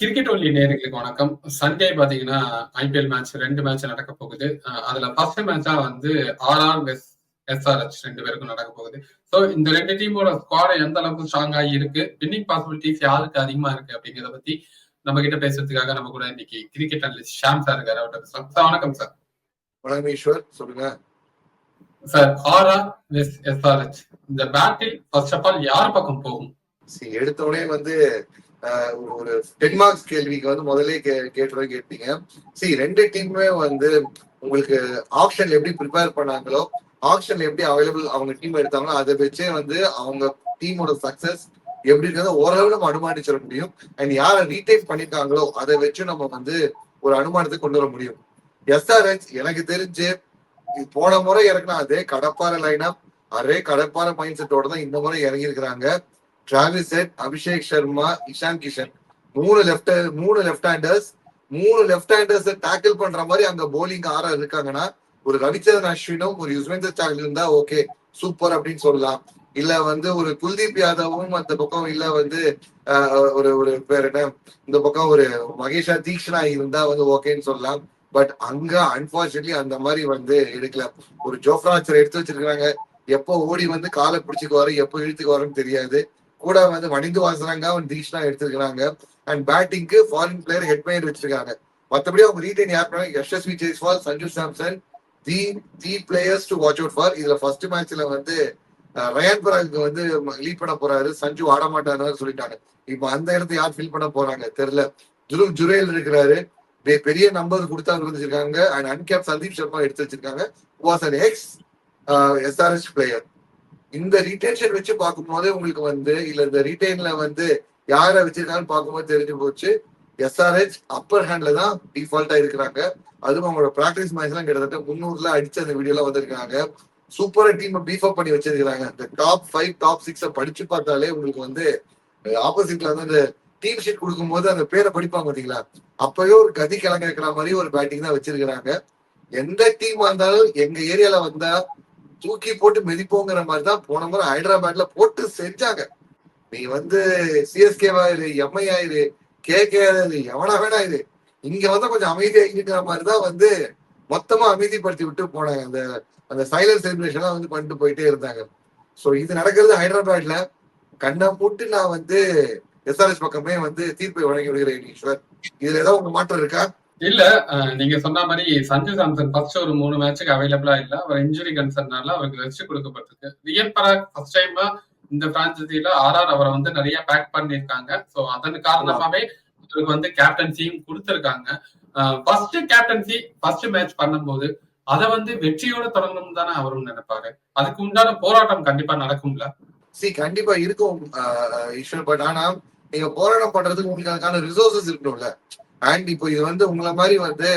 Cricket only நேர்களுக்கு வணக்கம். Sunday பாத்தீங்கன்னா ஐபிஎல் மேட்ச் ரெண்டு மேட்ச் நடக்க போகுது. அதுல ஃபர்ஸ்ட் மேட்சா வந்து ஆர்ஆர் வெஸ் எஸ்ஆர்எச் ரெண்டு பேருக்கும் நடக்க போகுது. சோ இந்த ரெண்டு டீமோட ஸ்குவாட் எந்த அளவுக்கு ஸ்ட்ராங் ஆகி இருக்கு? வின்னிங் பாசிபிலிட்டிஸ் யாருக்கு அதிகமா இருக்கு அப்படிங்கிறத பத்தி நம்ம கிட்ட பேசுறதுக்காக நம்ம கூட இன்னைக்கு கிரிக்கெட் அனலிஸ்ட் ஷாம் சார் இருக்காரு. அவர்கிட்ட பேசலாம். சார் வணக்கம் சார் வணக்கம் ஈஸ்வர் சொல்லுங்க சார் ஆர்ஆர் வெஸ் எஸ்ஆர்எச் இந்த பேட்டில் ஃபர்ஸ்ட் ஆஃப் ஆல் யார் பக்கம் போகும்? எடுத்த உடனே வந்து ஆஹ், ஒரு- டென் மார்க்ஸ் கேள்விக்கு வந்து முதல்ல கே கேட்டுறத கேட்டீங்க. சரி ரெண்டு டீமுமே வந்து உங்களுக்கு ஆப்ஷன் எப்படி ப்ரிப்பேர் பண்ணாங்களோ ஆப்ஷன் எப்படி அவைலபிள் அவங்க டீம் எடுத்தாங்களோ அதை வச்சே வந்து அவங்க டீமோட சக்சஸ் எப்படி இருக்கிறத ஓரளவு நம்ம அனுமானிச்சிட முடியும். அண்ட் யாரை ரீடைன் பண்ணிருக்காங்களோ அதை வச்சு நம்ம வந்து ஒரு அனுமானத்தை கொண்டு வர முடியும். எஸ்ஆர்ஹெச் எனக்கு தெரிஞ்சு போன முறை இறக்குனா அதே கடப்பாறை லைனப் அதே கடப்பாறை மைண்ட் செட்டோட தான் இந்த முறை இறங்கி இருக்கிறாங்க டிராவிஸ் செட் அபிஷேக் சர்மா இஷான் கிஷன் மூணு லெஃப்ட் மூணு லெஃப்ட் ஹேண்டர்ஸ் மூணு லெஃப்ட் ஹேண்டர்ஸ் டேக்கிள் பண்ற மாதிரி அங்க போலிங் ஆறா இருக்காங்கன்னா ஒரு ரவிச்சந்திரன் அஸ்வினும் ஒரு யுஸ்வேந்தர் சாகல் இருந்தா ஓகே சூப்பர் அப்படின்னு சொல்லலாம். இல்ல வந்து ஒரு குல்தீப் யாதவும் அந்த பக்கம் இல்ல வந்து ஒரு ஒரு பேர் என்ன இந்த பக்கம் ஒரு மகேஷா தீக்ஷனா இருந்தா வந்து ஓகேன்னு சொல்லலாம். பட் அங்க அன்பார்ச்சுனேட்லி அந்த மாதிரி வந்து எடுக்கல. ஒரு ஜோஃப்ராச்சர் எடுத்து வச்சிருக்காங்க எப்போ ஓடி வந்து காலை பிடிச்சிக்குவாரு எப்போ இழுத்துக்குவாருன்னு தெரியாது. கூட வந்து வணிந்து வாசனாங்க தீக்ஷனா எடுத்திருக்கிறாங்க. அண்ட் பேட்டிங்க்கு ஃபாரின் பிளேயர் ஹெட்மையர் வச்சிருக்காங்க. மத்தபடி அவங்க ரீட்டைன் யார் பண்ணாங்க? Yashasvi Jaiswal Sanju Samson the the players to watch out for இதுல ஃபர்ஸ்ட் மேட்ச்ல வந்து ரயான் பராக் வந்து லீட் பண்ண போறாரு. சஞ்சு ஆட மாட்டாரு சொல்லிட்டாங்க. இப்போ அந்த இடத்த யார் ஃபில் பண்ண போறாங்க? தெரியல. ஜுரு ஜுரேல் இருக்கிறாரு. பெரிய நம்பர் கொடுத்தா இருந்துச்சிருக்காங்க அண்ட் அன்கேப் சந்தீப் சர்மா எடுத்து வச்சிருக்காங்க. Was an ex SRH player இந்த ரீடென்ஷன் வச்சு பார்க்கும்போது உங்களுக்கு வந்து இல்ல இந்த ரீடைன்ல வந்து யார வச்சிருக்கான்னு பார்க்கும்போது தெரிஞ்சு போச்சு. எஸ்ஆர்ஹெச் அப்பர் ஹேண்ட்ல தான் டிஃபால்ட்டா இருக்கிறாங்க. அதுவும் அவங்களோட பிராக்டிஸ் மேட்ச் எல்லாம் கிட்டத்தட்ட முன்னூறுல அடிச்சு அந்த வீடியோ வந்திருக்காங்க. சூப்பரா டீம் பீஃப் அப் பண்ணி வச்சிருக்காங்க இந்த டாப் ஃபைவ் டாப் சிக்ஸ படிச்சு பார்த்தாலே உங்களுக்கு வந்து ஆப்போசிட்ல வந்து அந்த டீம் ஷீட் கொடுக்கும்போது அந்த பேரை படிப்பாங்க பாத்தீங்களா? அப்பவே ஒரு கதி கிழங்க இருக்கிற மாதிரி ஒரு பேட்டிங் தான் வச்சிருக்கிறாங்க. எந்த டீம் வந்தாலும் எங்க ஏரியால வந்தா தூக்கி போட்டு மிதிப்போங்கிற மாதிரி தான் போன முறை ஹைதராபாத்ல போட்டு செஞ்சாங்க. நீ வந்து சிஎஸ்கேவா ஆயிரு எம்ஐ ஆயிரு கே கே எவனா வேணா இது இங்க வந்து கொஞ்சம் அமைதியா மாதிரி தான் வந்து மொத்தமா அமைதிப்படுத்தி விட்டு போனாங்க. அந்த அந்த சைலன்ஸ் செலிப்ரேஷன் வந்து பண்ணிட்டு போயிட்டே இருந்தாங்க. சோ இது நடக்கிறது ஹைதராபாத்ல. கண்ணை போட்டு நான் வந்து எஸ்ஆர்எஸ் பக்கமே வந்து தீர்ப்பை வழங்கி விடுகிறேன் ஈஸ்வர் இதுல ஏதாவது உங்க மாற்றம் இருக்கா? இல்ல நீங்க சொன்ன மாதிரி சஞ்சு சாம்சன் ஃபர்ஸ்ட் ஒரு மூணு மேட்சுக்கு அவைலபிளா இல்ல. அவர் இன்ஜுரி கன்சர்னால அவருக்கு ரெஸ்ட் கொடுக்கப்பட்டிருக்கு. ரியல் பராக் ஃபர்ஸ்ட் டைமா இந்த பிரான்சைசில ஆர்ஆர் அவரை வந்து நிறைய பேக் பண்ணிருக்காங்க சோ அதன் காரணமாவே அவருக்கு வந்து கேப்டன்சியும் கொடுத்திருக்காங்க. ஃபர்ஸ்ட் கேப்டன்சி ஃபர்ஸ்ட் மேட்ச் பண்ணும்போது அதை வந்து வெற்றியோட தொடங்கணும் தானே அவரும் நினைப்பாரு. அதுக்கு உண்டான போராட்டம் கண்டிப்பா நடக்கும்ல? சி கண்டிப்பா இருக்கும் ஆஹ் ஈஸ்வர். பட் ஆனா நீங்க போராட்டம் பண்றதுக்கு உங்களுக்கு அதுக்கான ரிசோர்சஸ் இருக்கணும்ல. அண்ட் இப்போ இது வந்து உங்களை மாதிரி வந்து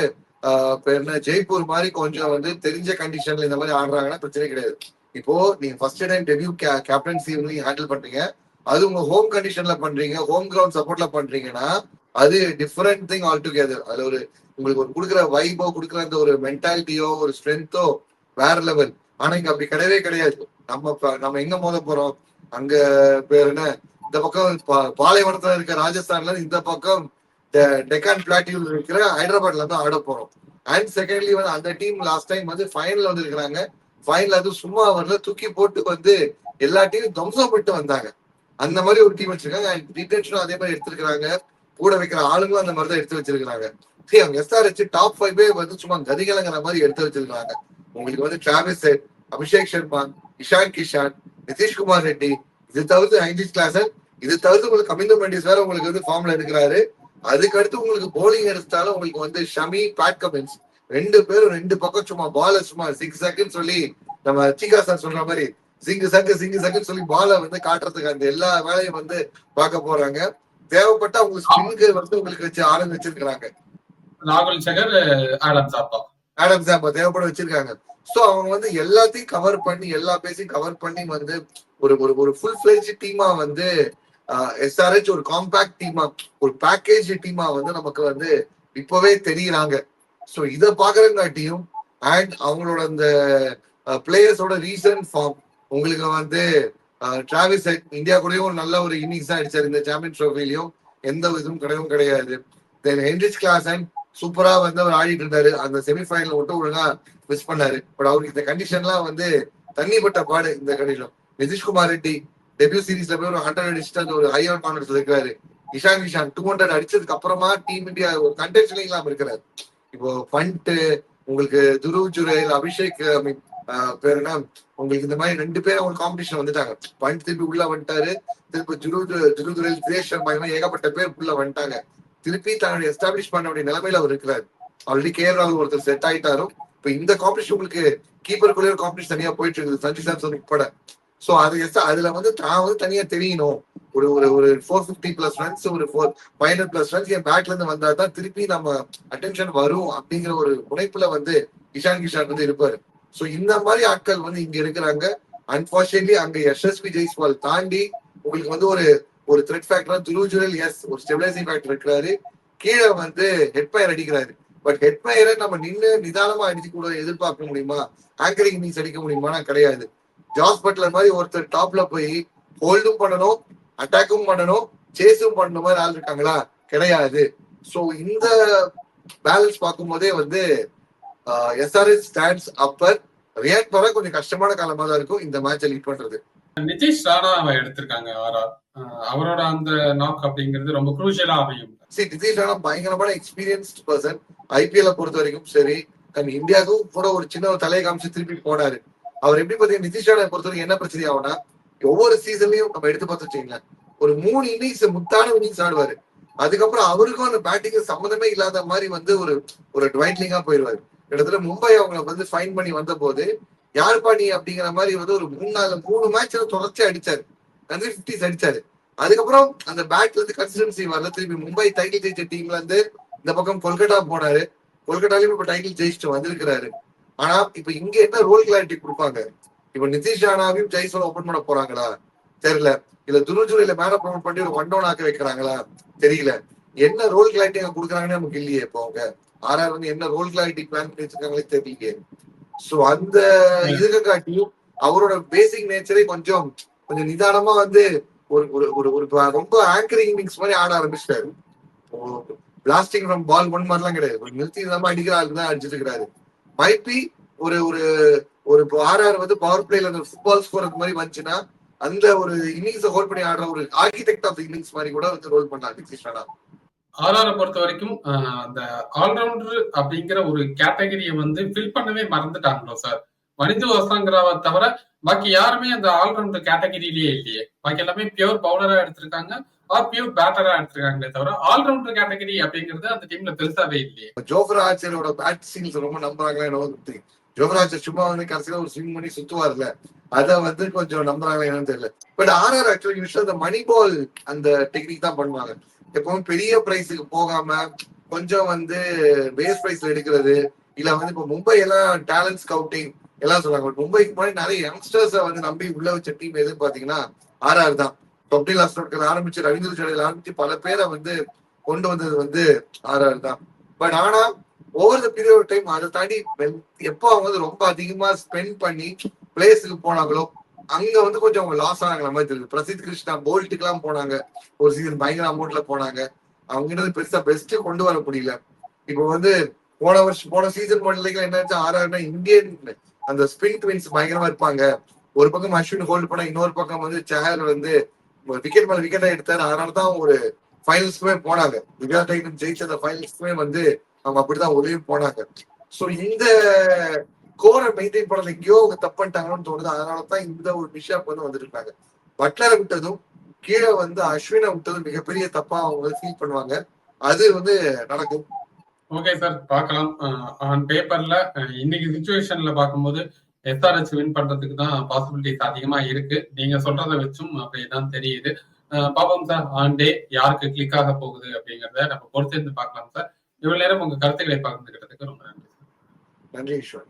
என்ன ஜெய்ப்பூர் மாதிரி கொஞ்சம் வந்து தெரிஞ்ச கண்டிஷன்ல இந்த மாதிரி ஆடுறாங்கன்னா பிரச்சனை கிடையாது. இப்போ நீங்க ஃபர்ஸ்ட் டைம் டெபியூ கேப்டன்சி வந்து நீங்க ஹேண்டில் பண்றீங்க. அது உங்க ஹோம் கண்டிஷன்ல பண்றீங்க ஹோம் கிரவுண்ட் சப்போர்ட்ல பண்றீங்கன்னா அது டிஃப்ரெண்ட் திங் ஆல் டுகெதர் அதுல ஒரு உங்களுக்கு ஒரு கொடுக்குற வைபோ கொடுக்குற அந்த ஒரு மென்டாலிட்டியோ ஒரு ஸ்ட்ரென்த்தோ வேற லெவல் ஆனா இங்க அப்படி கிடையவே கிடையாது. நம்ம ப- நம்ம எங்க மோத போறோம்? அங்க பேர் என்ன? இந்த பக்கம் பா- பாலைவனத்துல இருக்க ராஜஸ்தான்ல இந்த பக்கம் டெக்கான் பிளாட்டியூல் இருக்கிற ஹைதராபாத்ல இருந்து ஆட போறோம். அண்ட் செகண்ட்லி வந்து அந்த டீம் லாஸ்ட் டைம் வந்து ஃபைனல் வந்து இருக்கிறாங்க ஃபைனல் அது சும்மா வரல தூக்கி போட்டு வந்து எல்லா டீமும் துவம்சம் பண்ணிட்டு வந்தாங்க. அந்த மாதிரி ஒரு டீம் வச்சிருக்காங்க. அண்ட் டிடென்ஷனும் அதே மாதிரி எடுத்திருக்கிறாங்க. கூட வைக்கிற ஆளுங்களும் அந்த மாதிரி தான் எடுத்து வச்சிருக்காங்க சரி அவங்க எஸ்ஆர்ஹெச் டாப் ஃபைவ் வந்து சும்மா கதிகலங்கிற மாதிரி எடுத்து வச்சிருக்காங்க உங்களுக்கு வந்து டிராவிஸ் செட் அபிஷேக் சர்மா இஷான் கிஷான் நிதிஷ்குமார் ரெட்டி இது தவிர்த்து ஐந்திஸ் கிளாசன் இது தவிர்த்து உங்களுக்கு கமிந்த மண்டிஸ் வேற உங்களுக்கு வந்து ஃபார்ம்ல இருக்கிறாரு அதுக்கு அடுத்து உங்களுக்கு போலிங் எடுத்தாலும் உங்களுக்கு வந்து ஷமி பேட் கமின்ஸ் ரெண்டு பேரும் ரெண்டு பக்கம் சும்மா பால சும்மா சிக்ஸ் செகண்ட் சொல்லி நம்ம சீகா சார் சொல்ற மாதிரி சிங்கு சங்கு சிங்கு சங்குன்னு சொல்லி பாலை வந்து காட்டுறதுக்கு அந்த எல்லா வேலையும் வந்து பார்க்க போறாங்க. தேவைப்பட்டா உங்களுக்கு ஸ்பின்னுக்கு வந்து உங்களுக்கு வச்சு ஆளுங்க வச்சிருக்கிறாங்க. ராகுல் சகர் ஆடம் சாப்பா. ஆடம் சாப்பா தேவைப்பட வச்சிருக்காங்க. சோ அவங்க வந்து எல்லாத்தையும் கவர் பண்ணி எல்லா பேஸையும் கவர் பண்ணி வந்து ஒரு ஒரு ஒரு ஃபுல் ஃபிளேஜ் டீமா வந்து எஸ்ஆர்ஹெச் ஒரு காம்பாக்ட் டீமா ஒரு பேக்கேஜ் டீமா வந்து நமக்கு வந்து இப்பவே தெரியுறாங்க. ஸோ இதை பாக்குறங்காட்டியும் அண்ட் அவங்களோட அந்த பிளேயர்ஸோட ரீசன்ட் ஃபார்ம் உங்களுக்கு வந்து டிராவிஸ் இந்தியா கூடயும் ஒரு நல்ல ஒரு இன்னிங்ஸ் தான் இந்த சாம்பியன் ட்ரோஃபிலையும் எந்த இதுவும் கிடையவும் கிடையாது. தென் ஹென்ரிச் கிளாஸ் அண்ட் சூப்பரா வந்து அவர் ஆடிட்டு இருந்தாரு. அந்த செமிஃபைனல் மட்டும் ஒழுங்கா மிஸ் பண்ணாரு. பட் அவருக்கு இந்த கண்டிஷன்லாம் வந்து தண்ணிப்பட்ட பாடு இந்த கண்டிஷன் நிதிஷ்குமார் ரெட்டி டெபியூ சீரீஸ்ல போய் ஒரு ஹண்ட்ரட் அடிச்சுட்டு அந்த ஒரு ஹையர் கான்ஃபிடன்ஸ் இருக்கிறாரு இஷான் டூ ஹண்ட்ரட் அடிச்சதுக்கு அப்புறமா டீம் இந்தியா ஒரு கண்டென்ஷன் இல்லாம இருக்கிறாரு. இப்போ ஃபண்ட் உங்களுக்கு துருவ் ஜுரேல் அபிஷேக் பேருனா என்ன? உங்களுக்கு இந்த மாதிரி ரெண்டு பேரும் அவங்க காம்படிஷன் வந்துட்டாங்க. பண்ட் திருப்பி உள்ள வந்துட்டாரு. திருப்பி ஜுரு ஜுரு துரேல் தினேஷ் சர்மா ஏகப்பட்ட பேர் உள்ள வந்துட்டாங்க. திருப்பி தன்னுடைய எஸ்டாப்ளிஷ் பண்ண வேண்டிய நிலைமையில அவர் இருக்கிறாரு. ஆல்ரெடி கேர் ராகுல் ஒருத்தர் செட் ஆயிட்டாரும் இப்ப இந்த காம்படிஷன் உங்களுக்கு கீப்பருக்குள்ளே ஒரு காம்படிஷன் தனியா போயிட்டு இருக்குது. சஞ்சய் சாம்சன் உட்பட. சோ அது எஸ் அதுல வந்து தான் வந்து தனியா தெரியணும். ஒரு ஒரு ஒரு ஃபோர் ஃபிஃப்டி பிளஸ் ரன்ஸ் ஒரு four five hundred plus runs என் பேட்ல இருந்து வந்தா தான் திருப்பி நம்ம அட்டென்ஷன் வரும் அப்படிங்கிற ஒரு முனைப்புல வந்து இஷான் கிஷான் வந்து இருப்பாரு. சோ இந்த மாதிரி ஆட்கள் வந்து இங்க இருக்கிறாங்க. அன்பார்ச்சுனேட்லி அங்க எஸ்எஸ்பி ஜெய்ஸ்வால் தாண்டி உங்களுக்கு வந்து ஒரு ஒரு த்ரெட் ஃபேக்டரா துருஜுரல் எஸ் ஒரு ஸ்டெபிலைசிங் ஃபேக்டர் இருக்கிறாரு. கீழே வந்து ஹெட்பயர் அடிக்கிறாரு. பட் ஹெட்பயரை நம்ம நின்று நிதானமா அடிச்சு கூட எதிர்பார்க்க முடியுமா? ஆங்கரிங் இன்னிங்ஸ் அடிக்க முடியுமானா கிடையாது. ஜாஸ் பட்லர் மாதிரி ஒருத்தர் டாப்ல போய் ஹோல்டும் பண்ணணும் அட்டாக்கும் பண்ணணும் சேஸும் பண்ணணும் மாதிரி ஆள் இருக்காங்களா? கிடையாது. சோ இந்த பேலன்ஸ் பார்க்கும்போதே வந்து எஸ்ஆர்எஸ் ஸ்டாண்ட்ஸ் அப்பர் ரியாக்ட் வர கொஞ்சம் கஷ்டமான காலமா தான் இருக்கும் இந்த மேட்சை லீட் பண்றது. நிதிஷ் ராணா அவ எடுத்திருக்காங்க ஆர்ஆர் அவரோட அந்த நாக் அப்படிங்கிறது ரொம்ப குரூஷியலா அமையும். சரி நிதிஷ் ராணா பயங்கரமான எக்ஸ்பீரியன்ஸ்ட் பர்சன் ஐபிஎல்ல பொறுத்த வரைக்கும் சரி இந்தியாவுக்கும் கூட ஒரு சின்ன ஒரு தலையை காமிச்சு திருப்பி போனாரு. அவர் எப்படி பாத்தீங்கன்னா நிதிஷ் பொறுத்தவரைக்கும் என்ன பிரச்சனை ஆகும்னா ஒவ்வொரு சீசன்லயும் நம்ம எடுத்து பார்த்து வச்சுங்களேன் ஒரு மூணு இன்னிங்ஸ் முத்தான இன்னிங்ஸ் ஆடுவாரு. அதுக்கப்புறம் அவருக்கும் அந்த பேட்டிங் சம்மந்தமே இல்லாத மாதிரி வந்து ஒரு ஒரு ட்வைட்லிங்கா போயிடுவாரு. கிட்டத்தட்ட மும்பை அவங்கள வந்து ஃபைன் பண்ணி வந்த போது யாருப்பா நீ அப்படிங்கிற மாதிரி வந்து ஒரு மூணு நாலு மூணு மேட்ச்ல தொடர்ச்சி அடிச்சாரு. வந்து பிப்டிஸ் அடிச்சாரு. அதுக்கப்புறம் அந்த பேட்ல இருந்து கன்சிஸ்டன்சி வரல. திருப்பி மும்பை டைட்டில் ஜெயிச்ச டீம்ல இருந்து இந்த பக்கம் கொல்கட்டா போனாரு. கொல்கட்டாலையும் இப்ப டைட்டில் ஜெயிச்சுட்டு வந்திருக்கிறாரு. ஆனா இப்ப இங்க என்ன ரோல் கிளாரிட்டி கொடுப்பாங்க? இப்ப நிதிஷ் ராணாவையும் ஜெய்ஸ்வால் ஓபன் பண்ண போறாங்களா? தெரியல. இல்ல துருஜுரையில மேல ப்ரொமோட் பண்ணி ஒரு ஒன் டவுன் ஆக்க வைக்கிறாங்களா? தெரியல. என்ன ரோல் கிளாரிட்டி அங்க கொடுக்குறாங்கன்னு நமக்கு இல்லையே இப்போ அவங்க. ஆர்ஆர் வந்து என்ன ரோல் கிளாரிட்டி பிளான் பண்ணி வச்சிருக்காங்களே தெரியலையே. சோ அந்த இதுக்கு காட்டியும் அவரோட பேசிக் நேச்சரே கொஞ்சம் கொஞ்சம் நிதானமா வந்து ஒரு ஒரு ஒரு ஒரு ரொம்ப ஆங்கரிங் இன்னிங்ஸ் மாதிரி ஆட ஆரம்பிச்சிட்டாரு. பிளாஸ்டிங் ஃப்ரம் பால் ஒன் மாதிரிலாம் கிடையாது. ஒரு நிறுத்தி இல்லாம அடிக்கிற ஆளுக்கு தான் அடிச்சிட்டு இருக்கிறாரு மைப்பி ஒரு ஒரு ஒரு ஆர்ஆர் வந்து பவர் பிளேல அந்த ஃபுட்பால் ஸ்கோர் அந்த மாதிரி வந்துச்சுன்னா அந்த ஒரு இன்னிங்ஸ் ஹோல்ட் பண்ணி ஆடுற ஒரு ஆர்கிடெக்ட் ஆஃப் இன்னிங்ஸ் மாதிரி கூட வந்து ரோல் பண்ணாங்க நிதிஷ் ராணா ஆர்ஆரை பொறுத்த வரைக்கும் அந்த ஆல்ரவுண்டர் அப்படிங்கிற ஒரு கேட்டகரியை வந்து ஃபில் பண்ணவே மறந்துட்டாங்களோ சார் மனிது வசாங்கராவை தவிர பாக்கி யாருமே அந்த ஆல்ரவுண்டர் கேட்டகரியிலேயே இல்லையே. பாக்கி எல்லாமே பியூர் பவுலரா எடுத்திருக்காங்க. ஆர் பேட்டரா எடுத்திருக்காங்களே தவிர ஆல்ரவுண்டர் கேட்டகரி அப்படிங்கிறது அந்த டீம்ல பெருசாவே இல்லையே. ஜோஃபர் ஆச்சரோட பேட் சீன்ஸ் ரொம்ப நம்புறாங்களா என்னவோ தெரியும் ஜோஃபர் ஆச்சர் சும்மா வந்து கடைசியில ஒரு ஸ்விங் பண்ணி சுத்துவார்ல. அத வந்து கொஞ்சம் நம்புறாங்களா என்னன்னு தெரியல. பட் ஆர்ஆர் ஆக்சுவலி யூஸ்வல் அந்த மணி பால் அந்த டெக்னிக் தான் பண்ணுவாங்க. எப்பவும் பெரிய பிரைஸுக்கு போகாம கொஞ்சம் வந்து பேஸ் பிரைஸ்ல எடுக்கிறது இல்ல வந்து இப்ப மும்பை எல்லாம் டேலண்ட் ஸ்கவுட்டிங் எல்லாம் சொல்றாங்க பட் மும்பைக்கு முன்னாடி நிறைய யங்ஸ்டர்ஸை வந்து நம்பி உள்ள வச்ச டீம் எதுன்னு பாத்தீங்கன்னா ஆர்ஆர் தான். தொப்டி ஆரம்பிச்சு ரவீந்திர ஜடேஜா ஆரம்பிச்சு பல பேரை வந்து கொண்டு வந்தது வந்து ஆர்ஆர் தான். பட் ஆனா ஓவர் த பீரியட் டைம் அதை தாண்டி எப்போ அவங்க வந்து ரொம்ப அதிகமா ஸ்பெண்ட் பண்ணி பிளேஸுக்கு போனாங்களோ அங்க வந்து கொஞ்சம் அவங்க லாஸ் ஆனாங்களா மாதிரி தெரியுது. பிரசித் கிருஷ்ணா போல்ட்டுக்கு எல்லாம் போனாங்க. ஒரு சீசன் பயங்கர அமௌண்ட்ல போனாங்க. அவங்க கிட்ட பெருசா பெஸ்ட் கொண்டு வர முடியல. இப்போ வந்து போன வருஷம் போன சீசன் மாடலுக்கு என்னாச்சு ஆறாருன்னா இந்தியன் அந்த ஸ்பின் ட்வின்ஸ் பயங்கரமா இருப்பாங்க. ஒரு பக்கம் அஸ்வின் ஹோல்ட் பண்ணா இன்னொரு பக்கம் வந்து சேர் வந்து விக்கெட் மேல விக்கெட்டா எடுத்தாரு. அதனால தான் ஒரு ஃபைனல்ஸ்க்குமே போனாங்க. விகா டைட்டன் ஜெயிச்ச அந்த ஃபைனல்ஸ்க்குமே வந்து அவங்க அப்படிதான் உதவி போனாங்க. சோ இந்த கோரை மெயின்டைன் பண்ணல எங்கேயோ அவங்க தப்பு தோணுது. அதனால தான் இந்த ஒரு விஷயம் வந்து வந்துருக்காங்க. பட்லரை விட்டதும் கீழே வந்து அஸ்வினை விட்டதும் மிகப்பெரிய தப்பா அவங்க வந்து ஃபீல் பண்ணுவாங்க. அது வந்து நடக்கும். ஓகே சார் பார்க்கலாம். ஆன் பேப்பர்ல இன்னைக்கு சுச்சுவேஷன்ல பார்க்கும்போது எஸ்ஆர்எச் வின் பண்றதுக்கு தான் பாசிபிலிட்டிஸ் அதிகமா இருக்கு. நீங்க சொல்றதை வச்சும் அப்படிதான் தெரியுது. பாப்போம் சார் ஆன் டே யாருக்கு கிளிக் ஆக போகுது அப்படிங்கறத நம்ம பொறுத்திருந்து பார்க்கலாம் சார் இவ்வளவு நேரம் உங்க கருத்துக்களை பகிர்ந்துகிட்டதுக்கு ரொம்ப நன்றி நன்றி ஈஸ்வர்